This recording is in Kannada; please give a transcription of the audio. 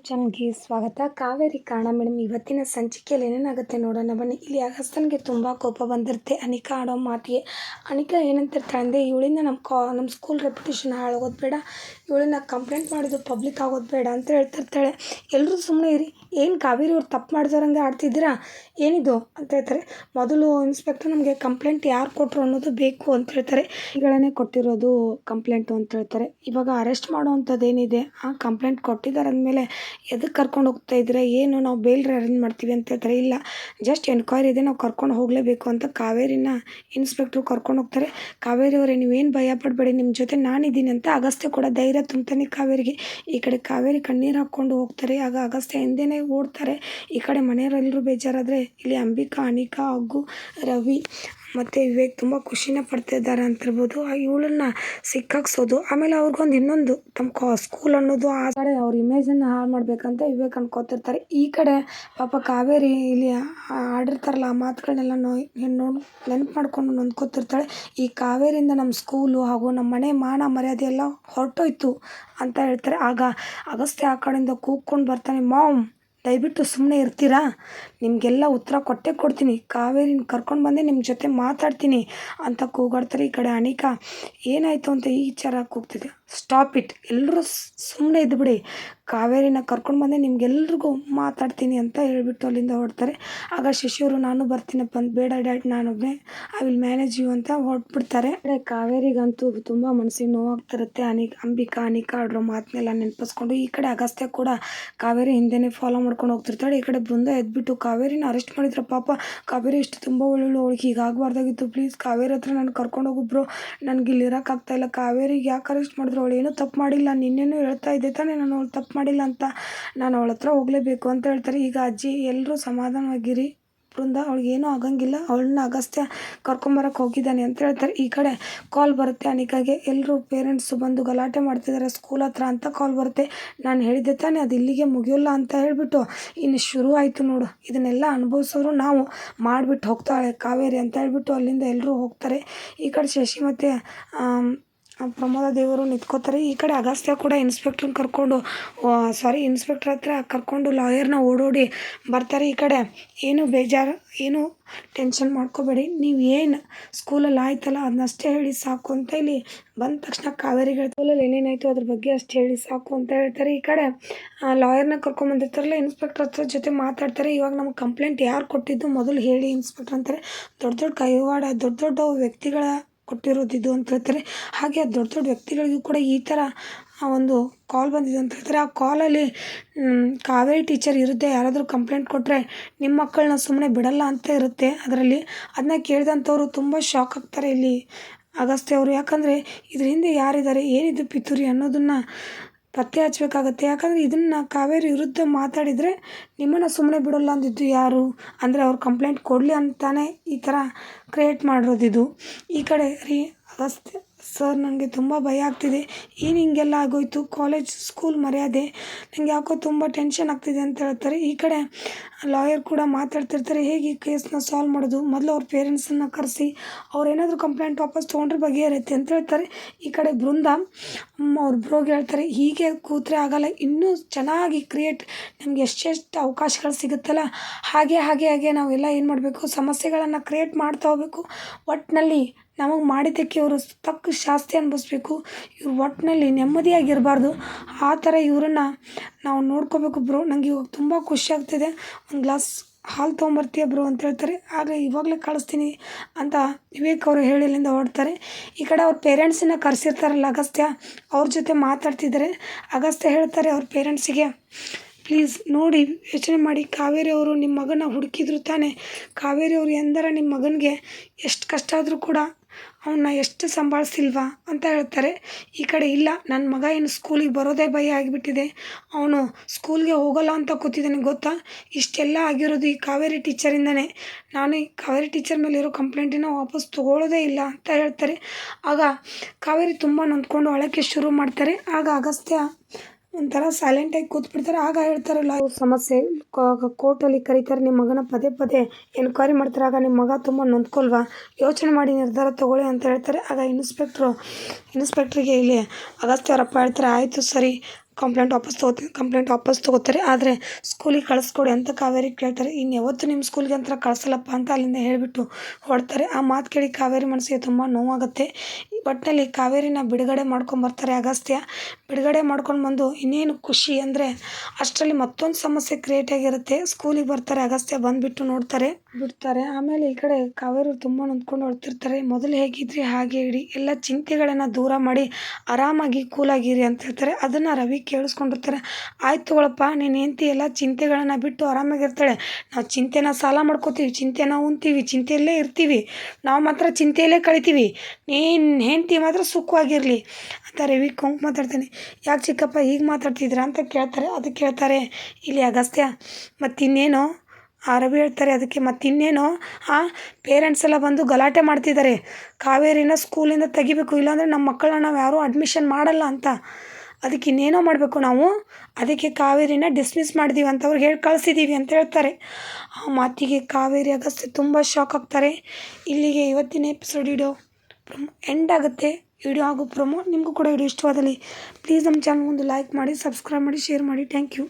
ಯೂಟ್ಯೂಬ್ ಚಾನಲ್ಗೆ ಸ್ವಾಗತ. ಕಾವೇರಿ ಕಾರಣ ಮೇಡಮ್ ಇವತ್ತಿನ ಸಂಚಿಕೆಯಲ್ಲಿ ಏನೇನಾಗುತ್ತೆ ನೋಡೋಣ ಬನ್ನಿ. ಇಲ್ಲಿ ಅಗಸ್ತನ್ಗೆ ತುಂಬ ಕೋಪ ಬಂದಿರುತ್ತೆ. ಅನಿಕಾ ಆಡೋ ಮಾತಿಗೆ. ಅನಿಕಾ ಏನಂತಿರ್ತಾಳೆ ಅಂದರೆ ಇವಳಿಂದ ನಮ್ಮ ಕಾ ನಮ್ಮ ಸ್ಕೂಲ್ ರೆಪ್ಯುಟೇಷನ್ ಹಾಳಾಗೋದು ಬೇಡ. ಇವಳನ್ನ ಕಂಪ್ಲೇಂಟ್ ಮಾಡಿದ್ದು ಪಬ್ಲಿಕ್ ಆಗೋದು ಬೇಡ ಅಂತ ಹೇಳ್ತಿರ್ತಾಳೆ. ಎಲ್ಲರೂ ಸುಮ್ಮನೆ ಇರಿ. ಏನು ಕಾವೇರಿ ಅವ್ರು ತಪ್ಪು ಮಾಡಿದವ್ರಂಗೆ ಆಡ್ತಿದ್ದೀರಾ? ಏನಿದು ಅಂತ ಹೇಳ್ತಾರೆ. ಮೊದಲು ಇನ್ಸ್ಪೆಕ್ಟರ್ ನಮಗೆ ಕಂಪ್ಲೇಂಟ್ ಯಾರು ಕೊಟ್ಟರು ಅನ್ನೋದು ಬೇಕು ಅಂತ ಹೇಳ್ತಾರೆ. ಈಗಳೇ ಕೊಟ್ಟಿರೋದು ಕಂಪ್ಲೇಂಟು ಅಂತ ಹೇಳ್ತಾರೆ. ಇವಾಗ ಅರೆಸ್ಟ್ ಮಾಡೋವಂಥದ್ದು ಏನಿದೆ ಆ ಕಂಪ್ಲೇಂಟ್ ಕೊಟ್ಟಿದ್ದಾರೆ ಅಂದಮೇಲೆ ಎದಕ್ಕೆ ಕರ್ಕೊಂಡು ಹೋಗ್ತಾ ಇದ್ದೀರಾ? ಏನು? ನಾವು ಬೇಲ್ ಅರೇಂಜ್ ಮಾಡ್ತೀವಿ ಅಂತ ಹೇಳ್ತಾರೆ. ಇಲ್ಲ ಜಸ್ಟ್ ಎನ್ಕ್ವೈರಿ ಇದೆ, ನಾವು ಕರ್ಕೊಂಡು ಹೋಗಲೇಬೇಕು ಅಂತ ಕಾವೇರಿನ ಇನ್ಸ್ಪೆಕ್ಟ್ರು ಕರ್ಕೊಂಡು ಹೋಗ್ತಾರೆ. ಕಾವೇರಿ ಅವರೇ, ನೀವೇನು ಭಯ ಪಡಬೇಡಿ ನಿಮ್ಮ ಜೊತೆ ನಾನಿದ್ದೀನಿ ಅಂತ ಅಗಸ್ತ್ಯ ಕೂಡ ಧೈರ್ಯ ತುಂಬ್ತಾನೆ ಕಾವೇರಿಗೆ. ಈ ಕಡೆ ಕಾವೇರಿ ಕಣ್ಣೀರು ಹಾಕ್ಕೊಂಡು ಹೋಗ್ತಾರೆ. ಆಗ ಅಗಸ್ತ್ಯ ಹಿಂದೆನೇ ಓಡ್ತಾರೆ. ಈ ಕಡೆ ಮನೆಯವರೆಲ್ಲರೂ ಬೇಜಾರಾದರೆ, ಇಲ್ಲಿ ಅಂಬಿಕಾ, ಅನಿಕಾ ಹಾಗೂ ರವಿ ಮತ್ತು ವಿವೇಕ್ ತುಂಬ ಖುಷಿನ ಪಡ್ತಿದ್ದಾರೆ ಅಂತಿರ್ಬೋದು ಇವಳನ್ನ ಸಿಕ್ಕಾಕ್ಸೋದು, ಆಮೇಲೆ ಅವ್ರಿಗೊಂದು ಇನ್ನೊಂದು ತಮ್ಮ ಕಾ ಸ್ಕೂಲ್ ಅನ್ನೋದು ಆ ಕಡೆ ಅವ್ರ ಇಮೇಜನ್ನು ಹಾಳು ಮಾಡಬೇಕಂತ ವಿವೇಕ್ ಅನ್ಕೋತಿರ್ತಾರೆ. ಈ ಕಡೆ ಪಾಪ ಕಾವೇರಿ ಇಲ್ಲಿ ಆಡಿರ್ತಾರಲ್ಲ ಆ ಮಾತುಗಳನ್ನೆಲ್ಲ ನೋಡಿ, ನೆನಪು ಮಾಡ್ಕೊಂಡು ನೊಂದ್ಕೋತಿರ್ತಾಳೆ. ಈ ಕಾವೇರಿಯಿಂದ ನಮ್ಮ ಸ್ಕೂಲು ಹಾಗೂ ನಮ್ಮ ಮನೆ ಮಾನ ಮರ್ಯಾದೆ ಎಲ್ಲ ಹೊರಟೋಯ್ತು ಅಂತ ಹೇಳ್ತಾರೆ. ಆಗ ಅಗಸ್ತ್ಯ ಆ ಕಡೆಯಿಂದ ಕೂಗ್ಕೊಂಡು ಬರ್ತಾನೆ, ಮಾಮ್ ದಯವಿಟ್ಟು ಸುಮ್ಮನೆ ಇರ್ತೀರಾ? ನಿಮಗೆಲ್ಲ ಉತ್ತರ ಕೊಟ್ಟೇ ಕೊಡ್ತೀನಿ. ಕಾವೇರಿನ ಕರ್ಕೊಂಡು ಬಂದೆ ನಿಮ್ಮ ಜೊತೆ ಮಾತಾಡ್ತೀನಿ ಅಂತ ಕೂಗಾಡ್ತಾರೆ ಈ ಕಡೆ ಅನಿಕಾ. ಏನಾಯಿತು ಅಂತ ಈ ವಿಚಾರ ಕೂಗ್ತಿದೆ. ಸ್ಟಾಪ್ ಇಟ್ ಎಲ್ಲರೂ ಸುಮ್ಮನೆ ಇದ್ಬಿಡಿ ಕಾವೇರಿನ ಕರ್ಕೊಂಡು ಬಂದೆ ನಿಮ್ಗೆಲ್ರಿಗೂ ಮಾತಾಡ್ತೀನಿ ಅಂತ ಹೇಳ್ಬಿಟ್ಟು ಅಲ್ಲಿಂದ ಹೊರಡ್ತಾರೆ. ಆಗ ಶಶಿಯವರು, ನಾನು ಬರ್ತೀನಪ್ಪ ಅಂತ ಬೇಡ ಡ್ಯಾಡ್ ನಾನೊಬ್ಬನೇ ಐ ವಿಲ್ ಮ್ಯಾನೇಜ್ ಯು ಅಂತ ಹೊರಟ್ಬಿಡ್ತಾರೆ. ಕಾವೇರಿಗಂತೂ ತುಂಬ ಮನಸ್ಸಿಗೆ ನೋವಾಗ್ತಿರುತ್ತೆ ಅನಿ ಅಂಬಿಕಾ, ಅನಿಕಾ ಅವ್ರ ಮಾತನ್ನೆಲ್ಲ ನೆನಪಿಸ್ಕೊಂಡು. ಈ ಕಡೆ ಅಗಸ್ತ್ಯ ಕೂಡ ಕಾವೇರಿ ಹಿಂದೆನೇ ಫಾಲೋ ಮಾಡ್ಕೊಂಡು ಹೋಗ್ತಿರ್ತಾಳೆ. ಈ ಕಡೆ ಬೃಂದ ಎದ್ಬಿಟ್ಟು ಕಾವೇರಿನ ಅರೆಸ್ಟ್ ಮಾಡಿದ್ರು ಪಾಪ ಕಾವೇರಿ ಇಷ್ಟು ತುಂಬ ಒಳ್ಳೊಳ್ಳೆ, ಅವಳಿಗೆ ಹೀಗಾಗಬಾರ್ದಾಗಿತ್ತು. ಪ್ಲೀಸ್ ಕಾವೇರಿ ಹತ್ರ ನಾನು ಕರ್ಕೊಂಡು ಹೋಗಿಬ್ರು ನನಗೆ ಇಲ್ಲಿ ಇರೋಕ್ಕಾಗ್ತಾಯಿಲ್ಲ ಕಾವೇರಿಗೆ ಯಾಕೆ ಅರೆಸ್ಟ್ ಮಾಡಿದ್ರು? ಅವಳು ಏನೂ ತಪ್ಪು ಮಾಡಿಲ್ಲ. ನಿನ್ನೇನು ಹೇಳ್ತಾ ಇದ್ದೆ ತಾನೇ ನಾನು ಅವಳು ತಪ್ಪು ಮಾಡಿಲ್ಲ ಅಂತ. ನಾನು ಅವಳ ಹತ್ರ ಹೋಗಲೇಬೇಕು ಅಂತ ಹೇಳ್ತಾರೆ. ಈಗ ಅಜ್ಜಿ ಎಲ್ಲರೂ ಸಮಾಧಾನವಾಗಿರಿ. ಬೃಂದ ಅವಳಿಗೇನೂ ಆಗಂಗಿಲ್ಲ. ಅವಳನ್ನ ಅಗಸ್ತ್ಯ ಕರ್ಕೊಂಬರಕ್ಕೆ ಹೋಗಿದ್ದಾನೆ ಅಂತ ಹೇಳ್ತಾರೆ. ಈ ಕಡೆ ಕಾಲ್ ಬರುತ್ತೆ ಅನಿಕಾಗೆ. ಎಲ್ಲರೂ ಪೇರೆಂಟ್ಸು ಬಂದು ಗಲಾಟೆ ಮಾಡ್ತಿದ್ದಾರೆ ಸ್ಕೂಲ್ ಹತ್ರ ಅಂತ ಕಾಲ್ ಬರುತ್ತೆ. ನಾನು ಹೇಳಿದ್ದೆ ತಾನೇ, ಅದು ಇಲ್ಲಿಗೆ ಮುಗಿಯೋಲ್ಲ ಅಂತ ಹೇಳಿಬಿಟ್ಟು, ಇನ್ನು ಶುರು ಆಯಿತು ನೋಡು. ಇದನ್ನೆಲ್ಲ ಅನುಭವಿಸೋರು ನಾವು. ಮಾಡಿಬಿಟ್ಟು ಹೋಗ್ತಾಳೆ ಕಾವೇರಿ ಅಂತ ಹೇಳ್ಬಿಟ್ಟು ಅಲ್ಲಿಂದ ಎಲ್ಲರೂ ಹೋಗ್ತಾರೆ. ಈ ಕಡೆ ಶಶಿ ಮತ್ತು ಪ್ರಮೋದ ದೇವರು ನಿಂತ್ಕೋತಾರೆ. ಈ ಕಡೆ ಅಗಸ್ತ್ಯ ಕೂಡ ಇನ್ಸ್ಪೆಕ್ಟ್ರನ್ನ ಕರ್ಕೊಂಡು ಸಾರಿ ಇನ್ಸ್ಪೆಕ್ಟ್ರ್ ಹತ್ರ ಕರ್ಕೊಂಡು ಲಾಯರ್ನ ಓಡೋಡಿ ಬರ್ತಾರೆ. ಈ ಕಡೆ ಏನು ಬೇಜಾರು, ಏನು ಟೆನ್ಷನ್ ಮಾಡ್ಕೋಬೇಡಿ. ನೀವು ಏನು ಸ್ಕೂಲಲ್ಲಿ ಆಯ್ತಲ್ಲ, ಅದನ್ನಷ್ಟೇ ಹೇಳಿ ಸಾಕು ಅಂತ ಇಲ್ಲಿ ಬಂದ ತಕ್ಷಣ ಕಾವೇರಿಗೆ ಸ್ಕೂಲಲ್ಲಿ ಏನೇನಾಯಿತು ಅದ್ರ ಬಗ್ಗೆ ಅಷ್ಟು ಹೇಳಿ ಸಾಕು ಅಂತ ಹೇಳ್ತಾರೆ. ಈ ಕಡೆ ಲಾಯರ್ನ ಕರ್ಕೊಂಬಂದಿರ್ತಾರಲ್ಲ ಇನ್ಸ್ಪೆಕ್ಟ್ರ್ ಹತ್ರ ಜೊತೆ ಮಾತಾಡ್ತಾರೆ. ಇವಾಗ ನಮ್ಗೆ ಕಂಪ್ಲೇಂಟ್ ಯಾರು ಕೊಟ್ಟಿದ್ದು, ಮೊದಲು ಹೇಳಿ ಇನ್ಸ್ಪೆಕ್ಟ್ರ್ ಅಂತಾರೆ. ದೊಡ್ಡ ದೊಡ್ಡ ಕೈವಾಡ, ದೊಡ್ಡ ದೊಡ್ಡ ವ್ಯಕ್ತಿಗಳ ಕೊಟ್ಟಿರೋದು ಇದು ಅಂತ ಹೇಳ್ತಾರೆ. ಹಾಗೆ ದೊಡ್ಡ ದೊಡ್ಡ ವ್ಯಕ್ತಿಗಳಿಗೂ ಕೂಡ ಈ ಥರ ಒಂದು ಕಾಲ್ ಬಂದಿದೆ ಅಂತ ಹೇಳ್ತಾರೆ. ಆ ಕಾಲಲ್ಲಿ ಕಾವೇರಿ ಟೀಚರ್ ಇರುತ್ತೆ. ಯಾರಾದರೂ ಕಂಪ್ಲೇಂಟ್ ಕೊಟ್ಟರೆ ನಿಮ್ಮ ಮಕ್ಕಳನ್ನ ಸುಮ್ಮನೆ ಬಿಡಲ್ಲ ಅಂತ ಇರುತ್ತೆ ಅದರಲ್ಲಿ. ಅದನ್ನ ಕೇಳಿದಂಥವ್ರು ತುಂಬ ಶಾಕ್ ಆಗ್ತಾರೆ ಇಲ್ಲಿ ಅಗಸ್ತ್ಯ ಅವರು. ಯಾಕಂದರೆ ಇದ್ರ ಹಿಂದೆ ಯಾರಿದ್ದಾರೆ? ಏನಿದು ಪಿತೂರಿ ಅನ್ನೋದನ್ನು ಪತ್ತೆ ಹಚ್ಚಬೇಕಾಗತ್ತೆ. ಯಾಕಂದರೆ ಇದನ್ನು ಕಾವೇರಿ ವಿರುದ್ಧ ಮಾತಾಡಿದರೆ ನಿಮ್ಮನ್ನು ಸುಮ್ಮನೆ ಬಿಡೋಲ್ಲ ಅಂದಿದ್ದು ಯಾರು? ಅಂದರೆ ಅವ್ರು ಕಂಪ್ಲೇಂಟ್ ಕೊಡಲಿ ಅಂತಲೇ ಈ ಥರ ಕ್ರಿಯೇಟ್ ಮಾಡಿರೋದಿದು. ಈ ಕಡೆ ರೀ ಅಗಸ್ತ್ಯ ಸರ್ ನನಗೆ ತುಂಬ ಭಯ ಆಗ್ತಿದೆ. ಏನು ಹಿಂಗೆಲ್ಲ ಆಗೋಯ್ತು? ಕಾಲೇಜ್ ಸ್ಕೂಲ್ ಮರ್ಯಾದೆ. ನನಗೆ ಯಾಕೋ ತುಂಬ ಟೆನ್ಷನ್ ಆಗ್ತಿದೆ ಅಂತ ಹೇಳ್ತಾರೆ. ಈ ಕಡೆ ಲಾಯರ್ ಕೂಡ ಮಾತಾಡ್ತಿರ್ತಾರೆ. ಹೇಗೆ ಈ ಕೇಸನ್ನ ಸಾಲ್ವ್ ಮಾಡೋದು? ಮೊದಲು ಅವ್ರ ಪೇರೆಂಟ್ಸನ್ನು ಕರೆಸಿ, ಅವ್ರು ಏನಾದರೂ ಕಂಪ್ಲೇಂಟ್ ವಾಪಸ್ ತೊಗೊಂಡ್ರೆ ಬಗೆಹರುತ್ತೆ ಅಂತ ಹೇಳ್ತಾರೆ. ಈ ಕಡೆ ಬೃಂದ ಅವ್ರ ಬ್ರೋಗೆ ಹೇಳ್ತಾರೆ, ಹೀಗೆ ಕೂತ್ರೆ ಆಗಲ್ಲ. ಇನ್ನೂ ಚೆನ್ನಾಗಿ ಕ್ರಿಯೇಟ್ ನಮ್ಗೆ ಎಷ್ಟೆಷ್ಟು ಅವಕಾಶಗಳು ಸಿಗುತ್ತಲ್ಲ? ಹಾಗೆ ಹಾಗೆ ಹಾಗೆ ನಾವೆಲ್ಲ ಏನು ಮಾಡಬೇಕು? ಸಮಸ್ಯೆಗಳನ್ನು ಕ್ರಿಯೇಟ್ ಮಾಡ್ತಾ ಹೋಗಬೇಕು. ಒಟ್ಟಿನಲ್ಲಿ ನಮಗೆ ಮಾಡಿದ್ದಕ್ಕೆ ಇವರು ತಕ್ಕ ಶಾಸ್ತಿ ಅನುಭವಿಸ್ಬೇಕು. ಇವ್ರು ಒಟ್ಟಿನಲ್ಲಿ ನೆಮ್ಮದಿಯಾಗಿರಬಾರ್ದು. ಆ ಥರ ಇವ್ರನ್ನ ನಾವು ನೋಡ್ಕೋಬೇಕು ಬ್ರೋ. ನನಗೆ ಇವಾಗ ತುಂಬ ಖುಷಿ ಆಗ್ತಿದೆ. ಒಂದು ಗ್ಲಾಸ್ ಹಾಲು ತೊಗೊಂಬರ್ತೀಯ ಬ್ರೋ ಅಂತ ಹೇಳ್ತಾರೆ. ಆಗ ಇವಾಗಲೇ ಕಳಿಸ್ತೀನಿ ಅಂತ ವಿವೇಕ್ ಅವರು ಹೇಳಿ ಅಲ್ಲಿಂದ ಹೊರಡ್ತಾರೆ. ಈ ಕಡೆ ಅವ್ರ ಪೇರೆಂಟ್ಸನ್ನ ಕರೆಸಿರ್ತಾರಲ್ಲ ಅಗಸ್ತ್ಯ, ಅವ್ರ ಜೊತೆ ಮಾತಾಡ್ತಿದ್ದಾರೆ. ಅಗಸ್ತ್ಯ ಹೇಳ್ತಾರೆ ಅವ್ರ ಪೇರೆಂಟ್ಸಿಗೆ ಪ್ಲೀಸ್ ನೋಡಿ, ಯೋಚನೆ ಮಾಡಿ. ಕಾವೇರಿ ಅವರು ನಿಮ್ಮ ಮಗನ ಹುಡುಕಿದ್ರು ತಾನೇ. ಕಾವೇರಿ ಅವರು ಎಂದರ ನಿಮ್ಮ ಮಗನಿಗೆ ಎಷ್ಟು ಕಷ್ಟ ಆದರೂ ಕೂಡ ಅವನ್ನ ಎಷ್ಟು ಸಂಭಾಳಿಸಿಲ್ವಾ ಅಂತ ಹೇಳ್ತಾರೆ. ಈ ಕಡೆ ಇಲ್ಲ ನನ್ನ ಮಗ ಏನು ಸ್ಕೂಲಿಗೆ ಬರೋದೇ ಭಯ ಆಗಿಬಿಟ್ಟಿದೆ. ಅವನು ಸ್ಕೂಲ್ಗೆ ಹೋಗಲ್ಲ ಅಂತ ಕೂತಿದ್ದಾನೆ, ಗೊತ್ತಾ? ಇಷ್ಟೆಲ್ಲ ಆಗಿರೋದು ಈ ಕಾವೇರಿ ಟೀಚರಿಂದನೇ ನಾನು ಈ ಕಾವೇರಿ ಟೀಚರ್ ಮೇಲೆ ಇರೋ ಕಂಪ್ಲೇಂಟನ್ನು ವಾಪಸ್ ತೊಗೊಳ್ಳೋದೇ ಇಲ್ಲ ಅಂತ ಹೇಳ್ತಾರೆ. ಆಗ ಕಾವೇರಿ ತುಂಬ ನೊಂದ್ಕೊಂಡು ಅಳೋಕ್ಕೆ ಶುರು ಮಾಡ್ತಾರೆ. ಆಗ ಅಗಸ್ತ್ಯ ಒಂಥರ ಸೈಲೆಂಟಾಗಿ ಕೂತ್ಬಿಡ್ತಾರೆ. ಆಗ ಹೇಳ್ತಾರಲ್ಲ ಸಮಸ್ಯೆ ಕೋರ್ಟಲ್ಲಿ ಕರೀತಾರೆ ನಿಮ್ಮ ಮಗನ ಪದೇ ಪದೇ ಎನ್ಕ್ವೈರಿ ಮಾಡ್ತಾರೆ. ಆಗ ನಿಮ್ಮ ಮಗ ತುಂಬ ನೊಂದ್ಕೊಲ್ವಾ ಯೋಚನೆ ಮಾಡಿ ನಿರ್ಧಾರ ತೊಗೊಳ್ಳಿ ಅಂತ ಹೇಳ್ತಾರೆ. ಆಗ ಇನ್ಸ್ಪೆಕ್ಟ್ರು ಇನ್ಸ್ಪೆಕ್ಟ್ರಿಗೆ ಇಲ್ಲಿ ಅಗಸ್ತ್ಯವರಪ್ಪ ಹೇಳ್ತಾರೆ, ಆಯಿತು ಸರಿ ಕಂಪ್ಲೇಂಟ್ ವಾಪಸ್ ತೊಗೋತೀನಿ, ಕಂಪ್ಲೇಂಟ್ ವಾಪಸ್ ತೊಗೋತಾರೆ. ಆದರೆ ಸ್ಕೂಲಿಗೆ ಕಳಿಸ್ಕೊಡಿ ಅಂತ ಕಾವೇರಿ ಕೇಳ್ತಾರೆ. ಇನ್ನು ಯಾವತ್ತೂ ನಿಮ್ಮ ಸ್ಕೂಲ್ಗೆ ಅಂತ ಕಳಿಸಲ್ಲಪ್ಪ ಅಂತ ಅಲ್ಲಿಂದ ಹೇಳಿಬಿಟ್ಟು ಹೊಡ್ತಾರೆ ಆ ಮಾತು ಕೇಳಿ ಕಾವೇರಿ ಮನಸ್ಸಿಗೆ ತುಂಬ ನೋವಾಗುತ್ತೆ. ಒಟ್ಟಿನಲ್ಲಿ ಕಾವೇರಿನ ಬಿಡುಗಡೆ ಮಾಡ್ಕೊಂಬರ್ತಾರೆ ಅಗಸ್ತ್ಯ. ಬಿಡುಗಡೆ ಮಾಡ್ಕೊಂಡು ಬಂದು ಇನ್ನೇನು ಖುಷಿ ಅಂದರೆ ಅಷ್ಟರಲ್ಲಿ ಮತ್ತೊಂದು ಸಮಸ್ಯೆ ಕ್ರಿಯೇಟ್ ಆಗಿರುತ್ತೆ. ಸ್ಕೂಲಿಗೆ ಬರ್ತಾರೆ ಅಗಸ್ತ್ಯ, ಬಂದುಬಿಟ್ಟು ನೋಡ್ತಾರೆ. ಬಿಡ್ತಾರೆ. ಆಮೇಲೆ ಈ ಕಡೆ ಕಾವೇರಿ ತುಂಬ ನೊಂದ್ಕೊಂಡು ಹೊಡ್ತಿರ್ತಾರೆ ಮೊದಲು ಹೇಗಿದ್ರಿ, ಹಾಗೆ ಇಡಿ ಎಲ್ಲ ಚಿಂತೆಗಳನ್ನು ದೂರ ಮಾಡಿ ಆರಾಮಾಗಿ ಕೂಲಾಗಿರಿ ಅಂತ ಹೇಳ್ತಾರೆ. ಅದನ್ನು ರವಿ ಕೇಳಿಸ್ಕೊಂಡಿರ್ತಾರೆ. ಆಯ್ತು ತಗೊಳಪ್ಪ, ನೀನು ಹೆಂಡ್ತಿ ಎಲ್ಲ ಚಿಂತೆಗಳನ್ನು ಬಿಟ್ಟು ಆರಾಮಾಗಿರ್ತಾಳೆ ನಾವು ಚಿಂತೆನ ಸಾಲ ಮಾಡ್ಕೋತೀವಿ, ಚಿಂತೆನ ಉಣ್ತೀವಿ, ಚಿಂತೆಯಲ್ಲೇ ಇರ್ತೀವಿ. ನಾವು ಮಾತ್ರ ಚಿಂತೆಯಲ್ಲೇ ಕಳಿತೀವಿ. ನೀನು ಹೆಂಡ್ತಿ ಮಾತ್ರ ಸುಖವಾಗಿರಲಿ. ಅಂತ ರವಿ ಕೊಂಕ್ ಮಾತಾಡ್ತಾನೆ. ಯಾಕೆ ಚಿಕ್ಕಪ್ಪ, ಹೀಗೆ ಮಾತಾಡ್ತಿದ್ದೀರಾ? ಅಂತ ಕೇಳ್ತಾರೆ. ಅದಕ್ಕೆ ಹೇಳ್ತಾರೆ, ಇಲ್ಲಿ ಅಗಸ್ತ್ಯ, ಮತ್ತಿನ್ನೇನು? ಆ ರವಿ ಹೇಳ್ತಾರೆ, ಅದಕ್ಕೆ ಮತ್ತಿನ್ನೇನು? ಆ, ಪೇರೆಂಟ್ಸ್ ಎಲ್ಲ ಬಂದು ಗಲಾಟೆ ಮಾಡ್ತಿದ್ದಾರೆ. ಕಾವೇರಿನ ಸ್ಕೂಲಿಂದ ತೆಗಿಬೇಕು, ಇಲ್ಲಾಂದರೆ ನಮ್ಮ ಮಕ್ಕಳನ್ನ ನಾವು ಯಾರೂ ಅಡ್ಮಿಷನ್ ಮಾಡಲ್ಲ ಅಂತ. ಅದಕ್ಕೆ ಇನ್ನೇನೋ ಮಾಡಬೇಕು ನಾವು? ಅದಕ್ಕೆ ಕಾವೇರಿನ ಡಿಸ್ಮಿಸ್ ಮಾಡಿದೀವಿ ಅಂತ ಅವ್ರಿಗೆ ಹೇಳಿ ಕಳಿಸಿದ್ದೀವಿ ಅಂತ ಹೇಳ್ತಾರೆ. ಆ ಮಾತಿಗೆ ಕಾವೇರಿ ಅಗಸ್ತ್ಯ ತುಂಬ ಶಾಕ್ ಆಗ್ತಾರೆ. ಇಲ್ಲಿಗೆ ಇವತ್ತಿನ ಎಪಿಸೋಡ್ ವಿಡಿಯೋ ಪ್ರೊಮೋ ಎಂಡ್ ಆಗುತ್ತೆ. ವಿಡಿಯೋ ಹಾಗೂ ಪ್ರೊಮೋ ನಿಮಗೂ ಕೂಡ ವಿಡಿಯೋ ಇಷ್ಟವಾದಲ್ಲಿ. ಪ್ಲೀಸ್ ನಮ್ಮ ಚಾನಲ್ ಒಂದು ಲೈಕ್ ಮಾಡಿ ಸಬ್ಸ್ಕ್ರೈಬ್ ಮಾಡಿ ಶೇರ್ ಮಾಡಿ. Thank you